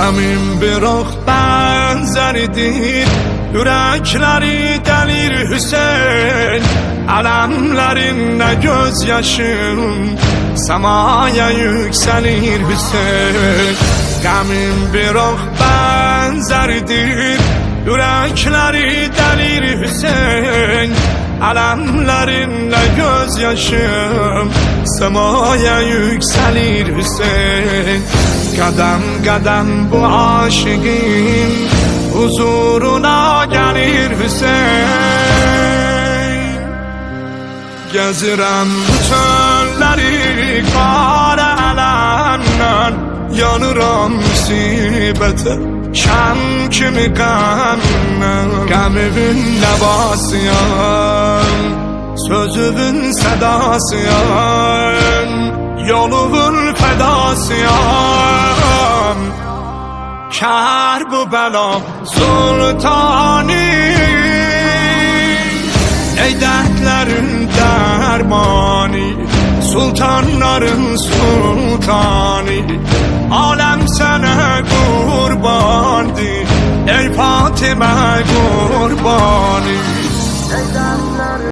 Qəmin bir ox bənzəridir. Ürəkləri dəlir Hüseyn. Ələmlərində göz yaşım Samaya yüksəlir Hüseyn. Qəmin bir ox bənzəridir. Ürəkləri dəlir Hüseyn. Ələmlərində göz yaşım Semaya yükselir Hüseyin Kadem kadem bu aşıkın Huzuruna gelir Hüseyin. Gezirem bu çölleri Kara elemden Yanıram musibete Şam kimi qəmdən Qəmimin nəbasıyam Sözümün sədasıyam Yolumun fədasıyam Kər bu bəla sultani. Ey dərdlərin dərmani Sultanların sultani. Alem sana kurbandı Ey Fatime kurbani